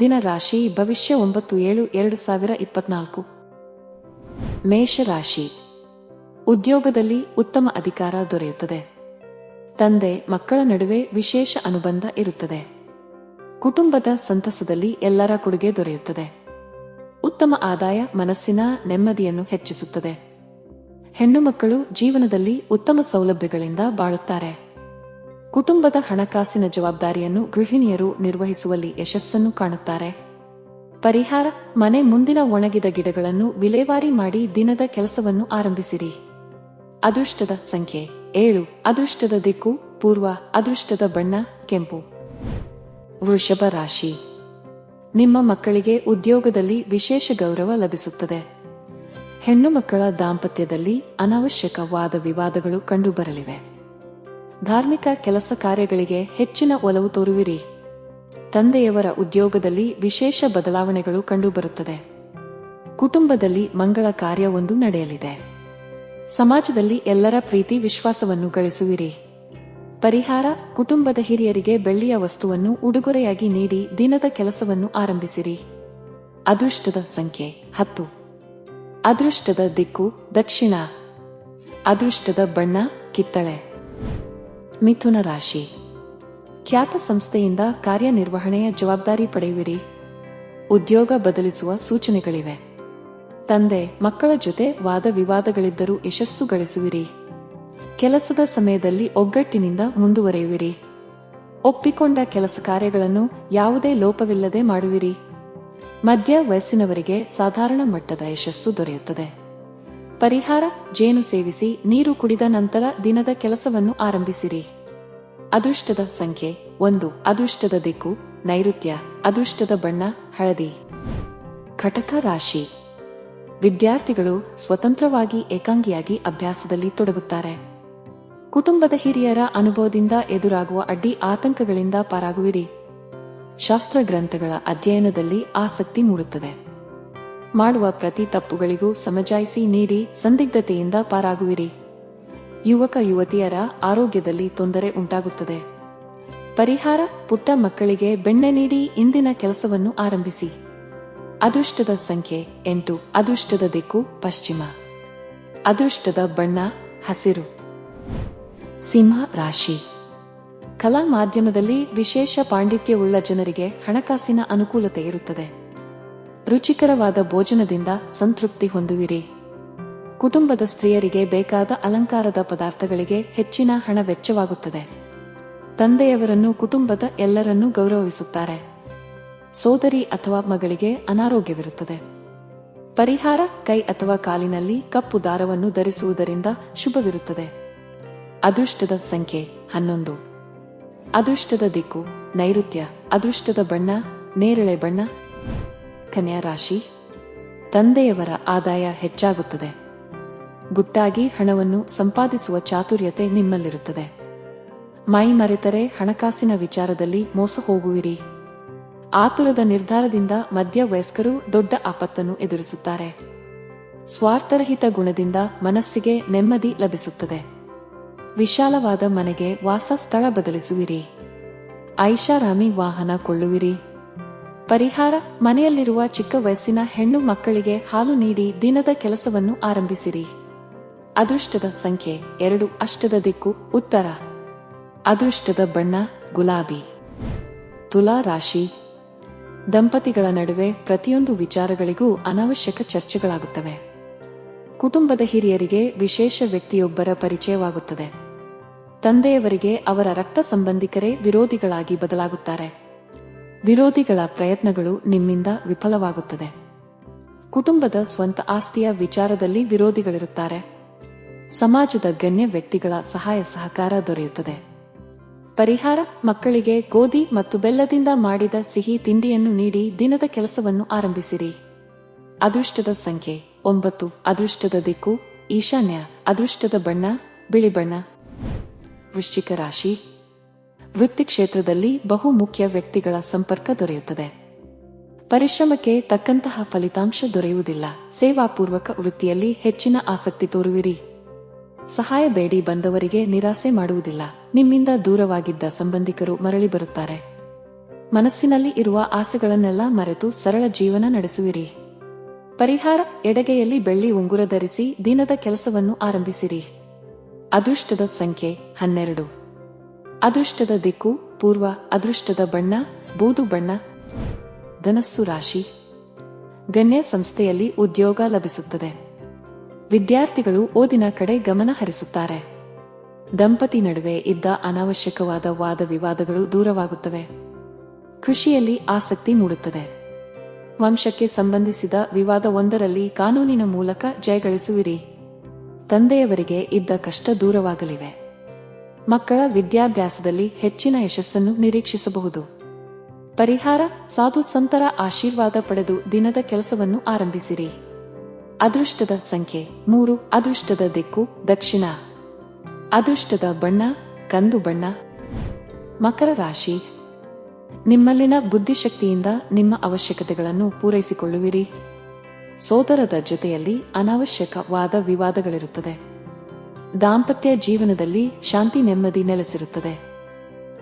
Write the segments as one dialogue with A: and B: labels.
A: ದಿನ ರಾಶಿ ಭವಿಷ್ಯ ಒಂಬತ್ತು ಏಳು ಎರಡು ಸಾವಿರ ಇಪ್ಪತ್ನಾಲ್ಕು. ಮೇಷರಾಶಿ. ಉದ್ಯೋಗದಲ್ಲಿ ಉತ್ತಮ ಅಧಿಕಾರ ದೊರೆಯುತ್ತದೆ. ತಂದೆ, ಮಕ್ಕಳ ನಡುವೆ ವಿಶೇಷ ಅನುಬಂಧ ಇರುತ್ತದೆ. ಕುಟುಂಬದ ಸಂತಸದಲ್ಲಿ ಎಲ್ಲರ ಕೊಡುಗೆ ದೊರೆಯುತ್ತದೆ. ಉತ್ತಮ ಆದಾಯ ಮನಸ್ಸಿನ ನೆಮ್ಮದಿಯನ್ನು ಹೆಚ್ಚಿಸುತ್ತದೆ. ಹೆಣ್ಣು ಮಕ್ಕಳು ಜೀವನದಲ್ಲಿ ಉತ್ತಮ ಸೌಲಭ್ಯಗಳಿಂದ ಬಾಳುತ್ತಾರೆ. ಕುಟುಂಬದ ಹಣಕಾಸಿನ ಜವಾಬ್ದಾರಿಯನ್ನು ಗೃಹಿಣಿಯರು ನಿರ್ವಹಿಸುವಲ್ಲಿ ಯಶಸ್ಸನ್ನು ಕಾಣುತ್ತಾರೆ. ಪರಿಹಾರ, ಮನೆ ಮುಂದಿನ ಒಣಗಿದ ಗಿಡಗಳನ್ನು ವಿಲೇವಾರಿ ಮಾಡಿ ದಿನದ ಕೆಲಸವನ್ನು ಆರಂಭಿಸಿರಿ. ಅದೃಷ್ಟದ ಸಂಖ್ಯೆ ಏಳು. ಅದೃಷ್ಟದ ದಿಕ್ಕು, ಪೂರ್ವ ಅದೃಷ್ಟದ ಬಣ್ಣ, ಕೆಂಪು. ವೃಷಭ ರಾಶಿ. ನಿಮ್ಮ ಮಕ್ಕಳಿಗೆ ಉದ್ಯೋಗದಲ್ಲಿ ವಿಶೇಷ ಗೌರವ ಲಭಿಸುತ್ತದೆ. ಹೆಣ್ಣು ಮಕ್ಕಳ ದಾಂಪತ್ಯದಲ್ಲಿ ಅನಾವಶ್ಯಕ ವಾದ ವಿವಾದಗಳು ಕಂಡುಬರಲಿವೆ. ಧಾರ್ಮಿಕ ಕೆಲಸ ಕಾರ್ಯಗಳಿಗೆ ಹೆಚ್ಚಿನ ಒಲವು ತೋರುವಿರಿ. ತಂದೆಯವರ ಉದ್ಯೋಗದಲ್ಲಿ ವಿಶೇಷ ಬದಲಾವಣೆಗಳು ಕಂಡುಬರುತ್ತದೆ. ಕುಟುಂಬದಲ್ಲಿ ಮಂಗಳ ಕಾರ್ಯವೊಂದು ನಡೆಯಲಿದೆ. ಸಮಾಜದಲ್ಲಿ ಎಲ್ಲರ ಪ್ರೀತಿ ವಿಶ್ವಾಸವನ್ನು ಗಳಿಸುವಿರಿ. ಪರಿಹಾರ ಕುಟುಂಬದ ಹಿರಿಯರಿಗೆ ಬೆಳ್ಳಿಯ ವಸ್ತುವನ್ನು ಉಡುಗೊರೆಯಾಗಿ ನೀಡಿ ದಿನದ ಕೆಲಸವನ್ನು ಆರಂಭಿಸಿರಿ. ಅದೃಷ್ಟದ ಸಂಖ್ಯೆ ಹತ್ತು. ಅದೃಷ್ಟದ ದಿಕ್ಕು ದಕ್ಷಿಣ. ಅದೃಷ್ಟದ ಬಣ್ಣ ಕಿತ್ತಳೆ. ಮಿಥುನ ರಾಶಿ. ಖ್ಯಾತ ಸಂಸ್ಥೆಯಿಂದ ಕಾರ್ಯನಿರ್ವಹಣೆಯ ಜವಾಬ್ದಾರಿ ಪಡೆಯುವಿರಿ. ಉದ್ಯೋಗ ಬದಲಿಸುವ ಸೂಚನೆಗಳಿವೆ. ತಂದೆ, ಮಕ್ಕಳ ಜೊತೆ ವಾದ ವಿವಾದಗಳಿದ್ದರೂ ಯಶಸ್ಸು ಗಳಿಸುವಿರಿ. ಕೆಲಸದ ಸಮಯದಲ್ಲಿ ಒಗ್ಗಟ್ಟಿನಿಂದ ಮುಂದುವರೆಯುವಿರಿ. ಒಪ್ಪಿಕೊಂಡ ಕೆಲಸ ಕಾರ್ಯಗಳನ್ನು ಯಾವುದೇ ಲೋಪವಿಲ್ಲದೆ ಮಾಡುವಿರಿ. ಮಧ್ಯ ವಯಸ್ಸಿನವರಿಗೆ ಸಾಧಾರಣ ಮಟ್ಟದ ಯಶಸ್ಸು ದೊರೆಯುತ್ತದೆ. ಪರಿಹಾರ, ಜೇನು ಸೇವಿಸಿ, ನೀರು ಕುಡಿದ ನಂತರ ದಿನದ ಕೆಲಸವನ್ನು ಆರಂಭಿಸಿರಿ. ಅದೃಷ್ಟದ ಸಂಖ್ಯೆ ಒಂದು. ಅದೃಷ್ಟದ ದಿಕ್ಕು, ನೈಋತ್ಯ. ಅದೃಷ್ಟದ ಬಣ್ಣ, ಹಳದಿ. ಘಟಕ ರಾಶಿ. ವಿದ್ಯಾರ್ಥಿಗಳು ಸ್ವತಂತ್ರವಾಗಿ ಏಕಾಂಗಿಯಾಗಿ ಅಭ್ಯಾಸದಲ್ಲಿ ತೊಡಗುತ್ತಾರೆ. ಕುಟುಂಬದ ಹಿರಿಯರ ಅನುಭವದಿಂದ ಎದುರಾಗುವ ಅಡ್ಡಿ ಆತಂಕಗಳಿಂದ ಪಾರಾಗುವಿರಿ. ಶಾಸ್ತ್ರ ಗ್ರಂಥಗಳ ಅಧ್ಯಯನದಲ್ಲಿ ಆಸಕ್ತಿ ಮೂಡುತ್ತದೆ. ಮಾಡುವ ಪ್ರತಿ ತಪ್ಪುಗಳಿಗೂ ಸಮಜಾಯಿಸಿ ನೀಡಿ ಸಂದಿಗ್ಧತೆಯಿಂದ ಪಾರಾಗುವಿರಿ. ಯುವಕ ಯುವತಿಯರ ಆರೋಗ್ಯದಲ್ಲಿ ತೊಂದರೆ ಉಂಟಾಗುತ್ತದೆ. ಪರಿಹಾರ, ಪುಟ್ಟ ಮಕ್ಕಳಿಗೆ ಬೆಣ್ಣೆ ನೀಡಿ ಇಂದಿನ ಕೆಲಸವನ್ನು ಆರಂಭಿಸಿ. ಅದೃಷ್ಟದ ಸಂಖ್ಯೆ ಎಂಟು, ಅದೃಷ್ಟದ ದಿಕ್ಕು ಪಶ್ಚಿಮ. ಅದೃಷ್ಟದ ಬಣ್ಣ ಹಸಿರು. ಸಿಂಹ ರಾಶಿ. ಕಲಾ ಮಾಧ್ಯಮದಲ್ಲಿ ವಿಶೇಷ ಪಾಂಡಿತ್ಯವುಳ್ಳ ಜನರಿಗೆ ಹಣಕಾಸಿನ ಅನುಕೂಲತೆ ಇರುತ್ತದೆ. ರುಚಿಕರವಾದ ಭೋಜನದಿಂದ ಸಂತೃಪ್ತಿ ಹೊಂದುವಿರಿ. ಕುಟುಂಬದ ಸ್ತ್ರೀಯರಿಗೆ ಬೇಕಾದ ಅಲಂಕಾರದ ಪದಾರ್ಥಗಳಿಗೆ ಹೆಚ್ಚಿನ ಹಣ ವೆಚ್ಚವಾಗುತ್ತದೆ. ತಂದೆಯವರನ್ನು ಕುಟುಂಬದ ಎಲ್ಲರನ್ನೂ ಗೌರವಿಸುತ್ತಾರೆ. ಸೋದರಿ ಅಥವಾ ಮಗಳಿಗೆ ಅನಾರೋಗ್ಯವಿರುತ್ತದೆ. ಪರಿಹಾರ, ಕೈ ಅಥವಾ ಕಾಲಿನಲ್ಲಿ ಕಪ್ಪು ದಾರವನ್ನು ಧರಿಸುವುದರಿಂದ ಶುಭವಿರುತ್ತದೆ. ಅದೃಷ್ಟದ ಸಂಖ್ಯೆ ಹನ್ನೊಂದು. ಅದೃಷ್ಟದ ದಿಕ್ಕು ನೈಋತ್ಯ. ಅದೃಷ್ಟದ ಬಣ್ಣ, ನೇರಳೆ ಬಣ್ಣ. ಕನ್ಯಾ ರಾಶಿ, ತಂದೆಯವರ ಆದಾಯ ಹೆಚ್ಚಾಗುತ್ತದೆ. ಗುಟ್ಟಾಗಿ ಹಣವನ್ನು ಸಂಪಾದಿಸುವ ಚಾತುರ್ಯತೆ ನಿಮ್ಮಲ್ಲಿರುತ್ತದೆ. ಮೈ ಮರೆತರೆ ಹಣಕಾಸಿನ ವಿಚಾರದಲ್ಲಿ ಮೋಸ ಹೋಗುವಿರಿ. ಆತುರದ ನಿರ್ಧಾರದಿಂದ ಮಧ್ಯ ವಯಸ್ಕರು ದೊಡ್ಡ ಆಪತ್ತನ್ನು ಎದುರಿಸುತ್ತಾರೆ. ಸ್ವಾರ್ಥರಹಿತ ಗುಣದಿಂದ ಮನಸ್ಸಿಗೆ ನೆಮ್ಮದಿ ಲಭಿಸುತ್ತದೆ. ವಿಶಾಲವಾದ ಮನೆಗೆ ವಾಸ ಸ್ಥಳ ಬದಲಿಸುವಿರಿ. ಐಷಾರಾಮಿ ವಾಹನ ಕೊಳ್ಳುವಿರಿ. ಪರಿಹಾರ, ಮನೆಯಲ್ಲಿರುವ ಚಿಕ್ಕ ವಯಸ್ಸಿನ ಹೆಣ್ಣು ಮಕ್ಕಳಿಗೆ ಹಾಲು ನೀಡಿ ದಿನದ ಕೆಲಸವನ್ನು ಆರಂಭಿಸಿರಿ. ಅದೃಷ್ಟದ ಸಂಖ್ಯೆ ಎರಡು, ಅಷ್ಟದ ದಿಕ್ಕು, ಉತ್ತರ. ಅದೃಷ್ಟದ ಬಣ್ಣ, ಗುಲಾಬಿ. ತುಲಾ ರಾಶಿ. ದಂಪತಿಗಳ ನಡುವೆ ಪ್ರತಿಯೊಂದು ವಿಚಾರಗಳಿಗೂ ಅನಾವಶ್ಯಕ ಚರ್ಚೆಗಳಾಗುತ್ತವೆ. ಕುಟುಂಬದ ಹಿರಿಯರಿಗೆ ವಿಶೇಷ ವ್ಯಕ್ತಿಯೊಬ್ಬರ ಪರಿಚಯವಾಗುತ್ತದೆ. ತಂದೆಯವರಿಗೆ ಅವರ ರಕ್ತ ಸಂಬಂಧಿಕರೇ ವಿರೋಧಿಗಳಾಗಿ ಬದಲಾಗುತ್ತಾರೆ. ವಿರೋಧಿಗಳ ಪ್ರಯತ್ನಗಳು ನಿಮ್ಮಿಂದ ವಿಫಲವಾಗುತ್ತದೆ. ಕುಟುಂಬದ ಸ್ವಂತ ಆಸ್ತಿಯ ವಿಚಾರದಲ್ಲಿ ವಿರೋಧಿಗಳಿರುತ್ತಾರೆ. ಸಮಾಜದ ಗಣ್ಯ ವ್ಯಕ್ತಿಗಳ ಸಹಾಯ ಸಹಕಾರ ದೊರೆಯುತ್ತದೆ. ಪರಿಹಾರ, ಮಕ್ಕಳಿಗೆ ಗೋಧಿ ಮತ್ತು ಬೆಲ್ಲದಿಂದ ಮಾಡಿದ ಸಿಹಿ ತಿಂಡಿಯನ್ನು ನೀಡಿ ದಿನದ ಕೆಲಸವನ್ನು ಆರಂಭಿಸಿರಿ. ಅದೃಷ್ಟದ ಸಂಖ್ಯೆ ಒಂಬತ್ತು, ಅದೃಷ್ಟದ ದಿಕ್ಕು, ಈಶಾನ್ಯ, ಅದೃಷ್ಟದ ಬಣ್ಣ, ಬಿಳಿ ಬಣ್ಣ. ವೃಶ್ಚಿಕ ರಾಶಿ ವೃತ್ತಿ ಕ್ಷೇತ್ರದಲ್ಲಿ ಬಹು ಮುಖ್ಯ ವ್ಯಕ್ತಿಗಳ ಸಂಪರ್ಕ ದೊರೆಯುತ್ತದೆ. ಪರಿಶ್ರಮಕ್ಕೆ ತಕ್ಕಂತಹ ಫಲಿತಾಂಶ ದೊರೆಯುವುದಿಲ್ಲ. ಸೇವಾಪೂರ್ವಕ ವೃತ್ತಿಯಲ್ಲಿ ಹೆಚ್ಚಿನ ಆಸಕ್ತಿ ತೋರುವಿರಿ. ಸಹಾಯ ಬೇಡಿ ಬಂದವರಿಗೆ ನಿರಾಸೆ ಮಾಡುವುದಿಲ್ಲ. ನಿಮ್ಮಿಂದ ದೂರವಾಗಿದ್ದ ಸಂಬಂಧಿಕರು ಮರಳಿ ಬರುತ್ತಾರೆ. ಮನಸ್ಸಿನಲ್ಲಿ ಇರುವ ಆಸೆಗಳನ್ನೆಲ್ಲ ಮರೆತು ಸರಳ ಜೀವನ ನಡೆಸುವಿರಿ. ಪರಿಹಾರ ಎಡಗೆಯಲ್ಲಿ ಬೆಳ್ಳಿ ಉಂಗುರ ಧರಿಸಿ ದಿನದ ಕೆಲಸವನ್ನು ಆರಂಭಿಸಿರಿ. ಅದೃಷ್ಟದ ಸಂಖ್ಯೆ ಹನ್ನೆರಡು. ಅದೃಷ್ಟದ ದಿಕ್ಕು, ಪೂರ್ವ ಅದೃಷ್ಟದ ಬಣ್ಣ, ಬೂದು ಬಣ್ಣ, ಧನಸ್ಸು ರಾಶಿ. ಗಣ್ಯ ಸಂಸ್ಥೆಯಲ್ಲಿ ಉದ್ಯೋಗ ಲಭಿಸುತ್ತದೆ. ವಿದ್ಯಾರ್ಥಿಗಳು ಓದಿನ ಕಡೆ ಗಮನ ಹರಿಸುತ್ತಾರೆ. ದಂಪತಿ ನಡುವೆ ಇದ್ದ ಅನಾವಶ್ಯಕವಾದ ವಾದ ವಿವಾದಗಳು ದೂರವಾಗುತ್ತವೆ. ಕೃಷಿಯಲ್ಲಿ ಆಸಕ್ತಿ ಮೂಡುತ್ತದೆ. ವಂಶಕ್ಕೆ ಸಂಬಂಧಿಸಿದ ವಿವಾದ ಒಂದರಲ್ಲಿ ಕಾನೂನಿನ ಮೂಲಕ ಜಯಗಳಿಸುವಿರಿ. ತಂದೆಯವರಿಗೆ ಇದ್ದ ಕಷ್ಟ ದೂರವಾಗಲಿವೆ. ಮಕ್ಕಳ ವಿದ್ಯಾಭ್ಯಾಸದಲ್ಲಿ ಹೆಚ್ಚಿನ ಯಶಸ್ಸನ್ನು ನಿರೀಕ್ಷಿಸಬಹುದು. ಪರಿಹಾರ, ಸಾಧು ಸಂತರ ಆಶೀರ್ವಾದ ಪಡೆದು ದಿನದ ಕೆಲಸವನ್ನು ಆರಂಭಿಸಿರಿ. ಅದೃಷ್ಟದ ಸಂಖ್ಯೆ ಮೂರು, ಅದೃಷ್ಟದ ದಿಕ್ಕು ದಕ್ಷಿಣ. ಅದೃಷ್ಟದ ಬಣ್ಣ ಕಂದು ಬಣ್ಣ. ಮಕರ ರಾಶಿ, ನಿಮ್ಮಲ್ಲಿನ ಬುದ್ಧಿಶಕ್ತಿಯಿಂದ ನಿಮ್ಮ ಅವಶ್ಯಕತೆಗಳನ್ನು ಪೂರೈಸಿಕೊಳ್ಳುವಿರಿ. ಸೋದರದ ಜೊತೆಯಲ್ಲಿ ಅನಾವಶ್ಯಕವಾದ ವಿವಾದಗಳಿರುತ್ತದೆ. ದಾಂಪತ್ಯ ಜೀವನದಲ್ಲಿ ಶಾಂತಿ ನೆಮ್ಮದಿ ನೆಲೆಸಿರುತ್ತದೆ.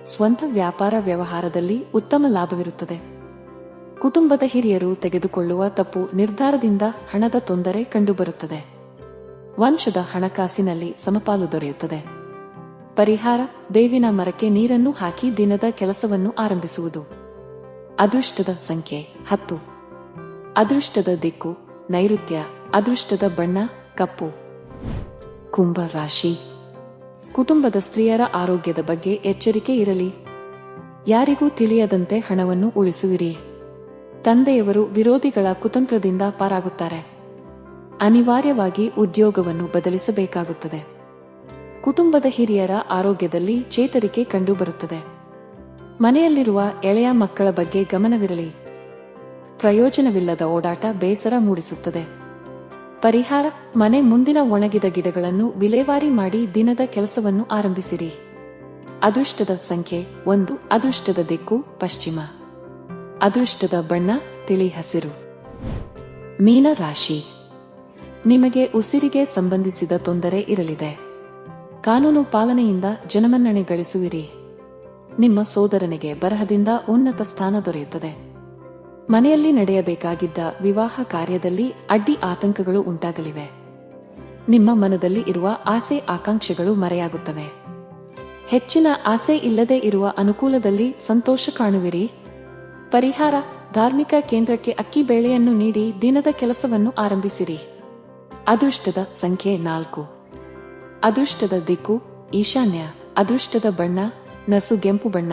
A: ಸ್ವಂತ ವ್ಯಾಪಾರ ವ್ಯವಹಾರದಲ್ಲಿ ಉತ್ತಮ ಲಾಭವಿರುತ್ತದೆ. ಕುಟುಂಬದ ಹಿರಿಯರು ತೆಗೆದುಕೊಳ್ಳುವ ತಪ್ಪು ನಿರ್ಧಾರದಿಂದ ಹಣದ ತೊಂದರೆ ಕಂಡುಬರುತ್ತದೆ. ವಂಶದ ಹಣಕಾಸಿನಲ್ಲಿ ಸಮಪಾಲು ದೊರೆಯುತ್ತದೆ. ಪರಿಹಾರ, ಬೇವಿನ ಮರಕ್ಕೆ ನೀರನ್ನು ಹಾಕಿ ದಿನದ ಕೆಲಸವನ್ನು ಆರಂಭಿಸುವುದು. ಅದೃಷ್ಟದ ಸಂಖ್ಯೆ ಹತ್ತು. ಅದೃಷ್ಟದ ದಿಕ್ಕು, ನೈಋತ್ಯ, ಅದೃಷ್ಟದ ಬಣ್ಣ, ಕಪ್ಪು. ಕುಂಭ ರಾಶಿ ಕುಟುಂಬದ ಸ್ತ್ರೀಯರ ಆರೋಗ್ಯದ ಬಗ್ಗೆ ಎಚ್ಚರಿಕೆ ಇರಲಿ. ಯಾರಿಗೂ ತಿಳಿಯದಂತೆ ಹಣವನ್ನು ಉಳಿಸುವಿರಿ. ತಂದೆಯವರು ವಿರೋಧಿಗಳ ಕುತಂತ್ರದಿಂದ ಪಾರಾಗುತ್ತಾರೆ. ಅನಿವಾರ್ಯವಾಗಿ ಉದ್ಯೋಗವನ್ನು ಬದಲಿಸಬೇಕಾಗುತ್ತದೆ. ಕುಟುಂಬದ ಹಿರಿಯರ ಆರೋಗ್ಯದಲ್ಲಿ ಚೇತರಿಕೆ ಕಂಡುಬರುತ್ತದೆ. ಮನೆಯಲ್ಲಿರುವ ಎಳೆಯ ಮಕ್ಕಳ ಬಗ್ಗೆ ಗಮನವಿರಲಿ. ಪ್ರಯೋಜನವಿಲ್ಲದ ಓಡಾಟ ಬೇಸರ ಮೂಡಿಸುತ್ತದೆ. ಪರಿಹಾರ, ಮನೆ ಮುಂದಿನ ಒಣಗಿದ ಗಿಡಗಳನ್ನು ವಿಲೇವಾರಿ ಮಾಡಿ ದಿನದ ಕೆಲಸವನ್ನು ಆರಂಭಿಸಿರಿ. ಅದೃಷ್ಟದ ಸಂಖ್ಯೆ ಒಂದು, ಅದೃಷ್ಟದ ದಿಕ್ಕು ಪಶ್ಚಿಮ. ಅದೃಷ್ಟದ ಬಣ್ಣ ತಿಳಿ ಹಸಿರು. ಮೀನ ರಾಶಿ. ನಿಮಗೆ ಉಸಿರಿಗೆ ಸಂಬಂಧಿಸಿದ ತೊಂದರೆ ಇರಲಿದೆ. ಕಾನೂನು ಪಾಲನೆಯಿಂದ ಜನಮನ್ನಣೆ ಗಳಿಸುವಿರಿ. ನಿಮ್ಮ ಸೋದರನಿಗೆ ಬರಹದಿಂದ ಉನ್ನತ ಸ್ಥಾನ ದೊರೆಯುತ್ತದೆ. ಮನೆಯಲ್ಲಿ ನಡೆಯಬೇಕಾಗಿದ್ದ ವಿವಾಹ ಕಾರ್ಯದಲ್ಲಿ ಅಡ್ಡಿ ಆತಂಕಗಳು ಉಂಟಾಗಲಿವೆ. ನಿಮ್ಮ ಮನದಲ್ಲಿ ಇರುವ ಆಸೆ ಆಕಾಂಕ್ಷೆಗಳು ಮರೆಯಾಗುತ್ತವೆ. ಹೆಚ್ಚಿನ ಆಸೆ ಇಲ್ಲದೆ ಇರುವ ಅನುಕೂಲದಲ್ಲಿ ಸಂತೋಷ ಕಾಣುವಿರಿ. ಪರಿಹಾರ ಧಾರ್ಮಿಕ ಕೇಂದ್ರಕ್ಕೆ ಅಕ್ಕಿ ಬೇಳೆಯನ್ನು ನೀಡಿ ದಿನದ ಕೆಲಸವನ್ನು ಆರಂಭಿಸಿರಿ. ಅದೃಷ್ಟದ ಸಂಖ್ಯೆ ನಾಲ್ಕು. ಅದೃಷ್ಟದ ದಿಕ್ಕು ಈಶಾನ್ಯ. ಅದೃಷ್ಟದ ಬಣ್ಣ ನಸುಗೆಂಪು ಬಣ್ಣ.